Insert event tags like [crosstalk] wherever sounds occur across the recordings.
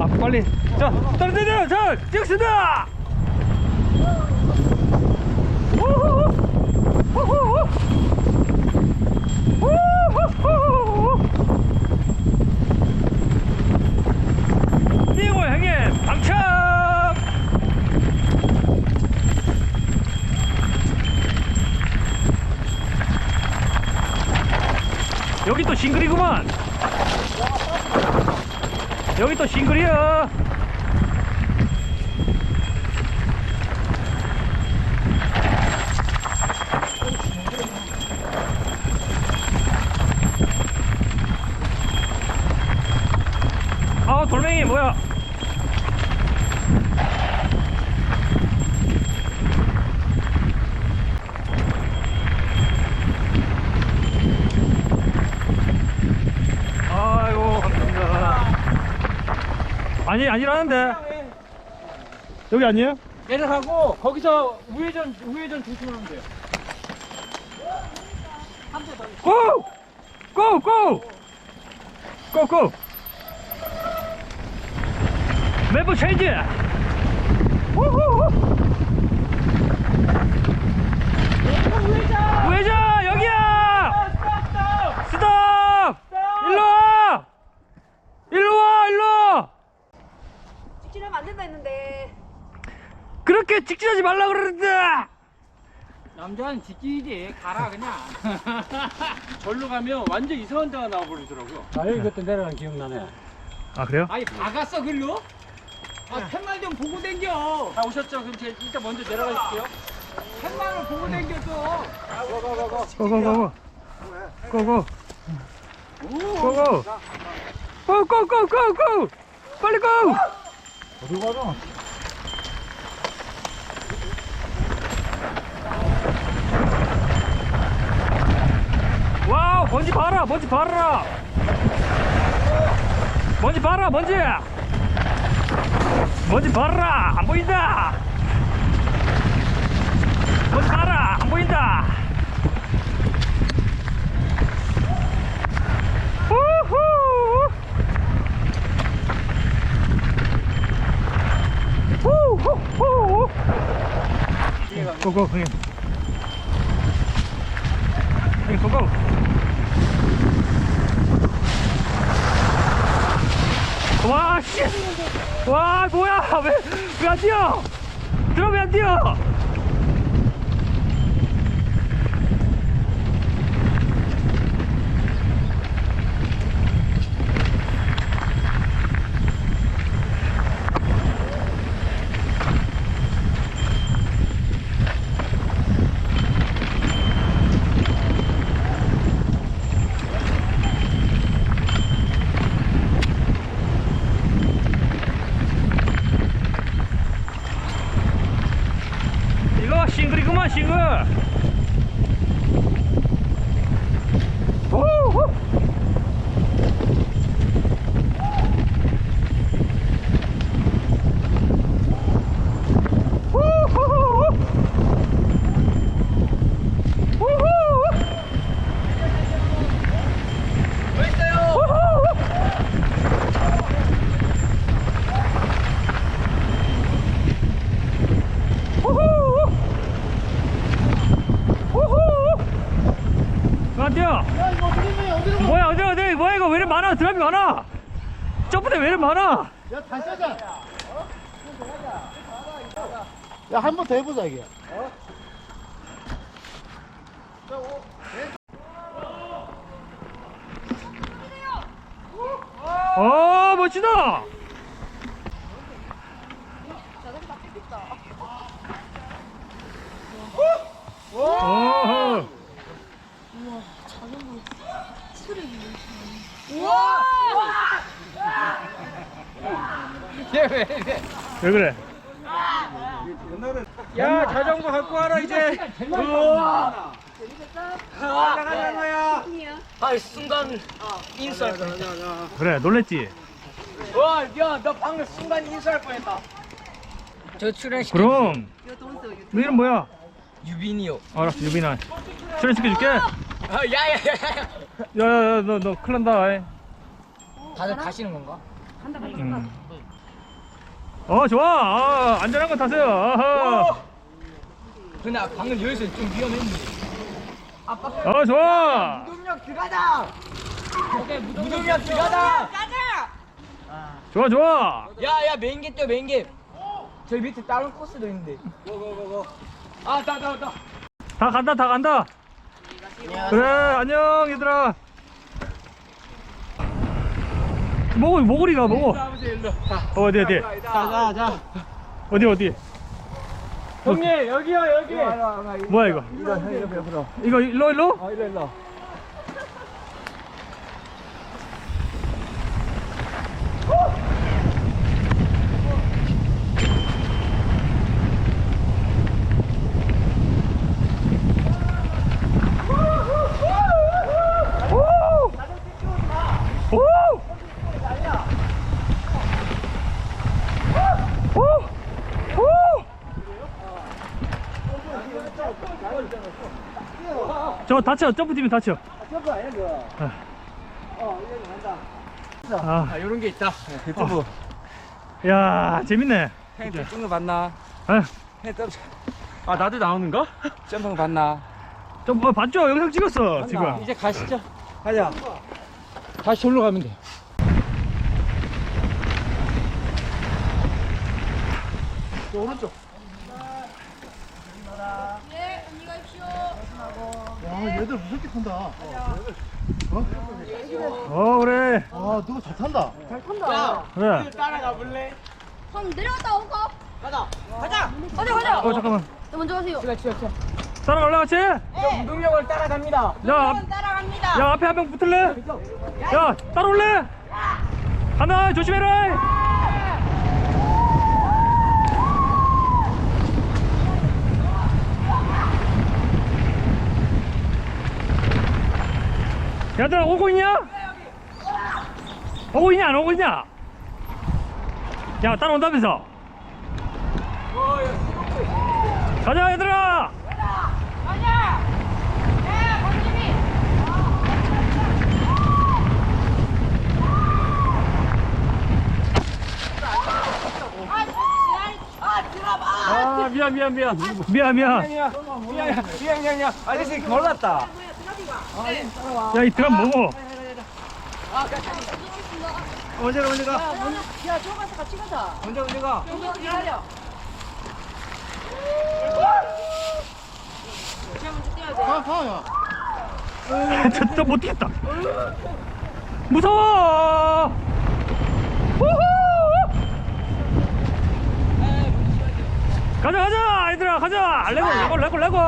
아 빨리. 자 떨어뜨려! 자 찍습니다. 띄고 형님 당첨 여기 또 싱글이구만. 여기 또 싱글이야. 아 돌멩이 뭐야 아이고 감사합니다 아니 아니라는데 여기 아니에요? 내려가고 거기서 우회전 우회전 조심하면 돼요. 고! 고! 고! 고! 고! 멤버 체인지! 우후후! 우회전! 여기야! 스톱! 일로 와! 일로 와! 일로 와! 직진하면 안 된다 했는데 그렇게 직진하지 말라 그러는데! 남자는 직진이지 가라 그냥. [laughs] 절로 가면 완전 이상한 데가 나와버리더라고요. 아유 그때 내려간 기억나네. 아 그래요? 아니 박았어 글로? 아 팻말 좀 보고 댕겨. 다 오셨죠? 그럼 제가 일단 먼저 내려가실게요. 팻말을 보고 댕겨서. 고고고고 고고 고고 고고고고고 빨리 고 어디 가자. 와우 먼지 봐라 먼지 봐라. 먼지 봐라 먼지. 먼지 봐라 안 보인다. 먼지 봐라 안 보인다. 우후. 우후후 고고. 형님 고고 와, 씨! 와, 뭐야! 왜, 왜 안 뛰어! 드럼 왜안 뛰어! 이거 싱글이구만, 싱글! 우후! 우후후! 우후! 우후! 우후! 왜안 뛰어? 야 이거 어떻게 해 어디로 가? 뭐야, 어디, 어디, 뭐야, 이거 왜 이렇게 많아? 드럼이 많아? 점프대 왜 이렇게 많아? 야 다시 하자 야 한 번 더 해보자 이게 어, 멋지다! 어 얘왜 이래? 왜 그래? 야 자전거 갖고 와라 이제. 우와. 아 순간 인수할 뻔했다. 그래, 놀랬지? 와, 야, 너 방금 순간 인수할 뻔했다. 저 출연시켜. 그럼. 너 이름 뭐야? 유빈이요. 알았어, 유빈아. 출연시켜줄게. 야, 아, 야야야 야. 야, 야, 너, 너 큰일 난다. 다들 가시는 건가? 음. 어, 좋아. 아, 안전한 거 타세요. 아하. 근데 방금 여기서 좀 위험했는데. 어, 좋아. 무동력 들어가자. 무동력 들어가자. 좋아, 좋아. 야야 메인게 뛰어 메인게. 저기 밑에 다른 코스도 있는데. 아나나 나. 다 간다, 다 간다. 그래, 안녕, 얘들아. 뭐, 모구리가 뭐고? 어, 어디, 어디? 자자자 어디, 어디? 형님 여기요 여기 뭐야, 이거? 이거, 일로, 일로? 어 일로 일로 오! 오! 오! 저 다쳐 점프 뛰면 다쳐. 점프 아니야 그거 어 이거 간다 아, 아 요런 게 있다. 유튜브 야 재밌네. 찍는 거 봤나? 아, 형 점프 아 나도 나오는가? 점프 봤나? 좀 어, 봤죠? 영상 찍었어 지금. 이제 가시죠. 가자. 다시 절로 가면 돼 네, 안녕히 가십시오. 와 얘들 무섭게 탄다. 어 그래 아 누구 잘 탄다. 잘 탄다. 그래 따라가 볼래? 형 내려갔다 올까? 가자 가자 가자, 가자. 어 잠깐만 네, 먼저 가세요. 따라갈래 같이? 야, 무동력을 따라갑니다 앞, 따라갑니다. 야 앞에 한 명 붙을래? 야 따라올래? 하나 조심해라 얘들아 오고 있냐? 오고 있냐 안 오고 있냐? 야 따라온다면서 가자 얘들아 가자. 네, 권지미. 아 미안 미안 미안 미안 미안 미안 미안 미안 미안 아저씨 놀랐다 야 이 드럼 뭐고 언제 가 언제 가 야, 저 가서 같이 가자. 언제 언제 가형 기다려. 돼. 가 가 야. 진짜 못 뛰겠다 무서워 우후! 가자 가자 얘들아 가자 레고 레고 레고 레고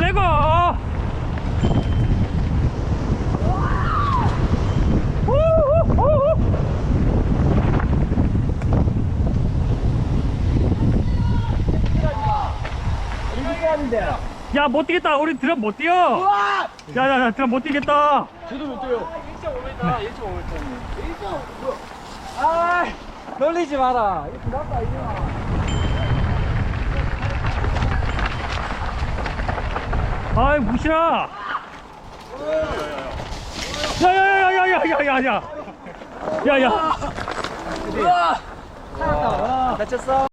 레고 야, 못 뛰겠다. 우리 드럼 못 뛰어. 야, 야, 야, 드럼 못 뛰겠다. 저도 못 뛰어요 1.5m 1.5m 아 놀리지 마라 이거 나빠 이거 아이, 무시라. 야, 야, 야, 야, 야, 야, 야, 야. 야, 야. 다쳤어